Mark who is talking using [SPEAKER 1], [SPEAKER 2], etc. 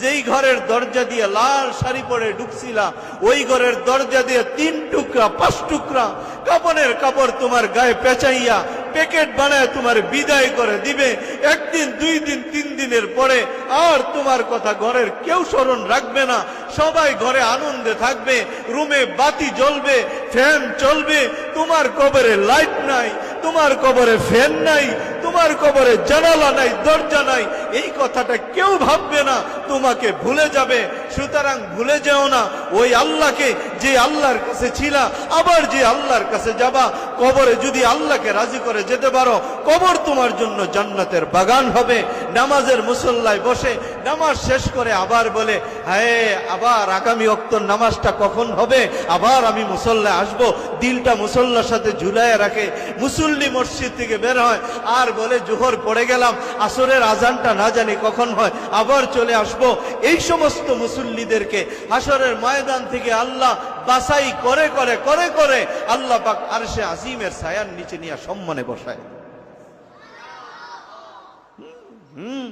[SPEAKER 1] যেই ঘরের দরজা দিয়ে লাল শাড়ি পরে ঢুকছিলা, ওই ঘরের দরজা দিয়ে তিন টুকরা, পাঁচ টুকরা কাপনের কাপড় তোমার গায়ে পেঁচাইয়া, প্যাকেট বানায় তোমার বিদায় করে দিবে। একদিন, দুই দিন, তিন দিনের পরে আর তোমার কথা ঘরের কেউ স্মরণ রাখবে না। সবাই ঘরে আনন্দে থাকবে, রুমে বাতি জ্বলবে, ফ্যান চলবে, তোমার কবরে লাইট নাই। তোমার কবরে ফ্যান নাই, তোমার কবরে জানালা নাই, দরজা নাই। এই কথাটা কেউ ভাববে না, তোমাকে ভুলে যাবে। সুতরাং ভুলে যেও না, ওই আল্লাহকে যে আল্লাহর কাছে ছিলা, আবার যে আল্লাহর কাছে যাবা, কবরে যদি আল্লাহকে রাজি করে যেতে পারো, কবর তোমার জন্য জান্নাতের বাগান হবে। নামাজের মুসল্লায় বসে নামাজ শেষ করে আবার বলে হ্যাঁ আবার আগামী অক্তর নামাজটা কখন হবে? আবার আমি মুসল্লায় আসব। দিলটা মুসল্লার সাথে ঝুলায় রাখে। মুসল্লি মসজিদ থেকে বের হয়। আর বলে, জোহর পড়ে গেলাম, আসরের আজানটা না জানি কখন হয়, আবার চলে আসব। এই সমস্ত মুসল্লিদেরকে আসরের ময়দান থেকে আল্লাহ বাসাই করে করে করে করে আল্লাহ পাক আর সে আজিমের ছায়ার নিচে নিয়ে সম্মানে বসায়। হুম।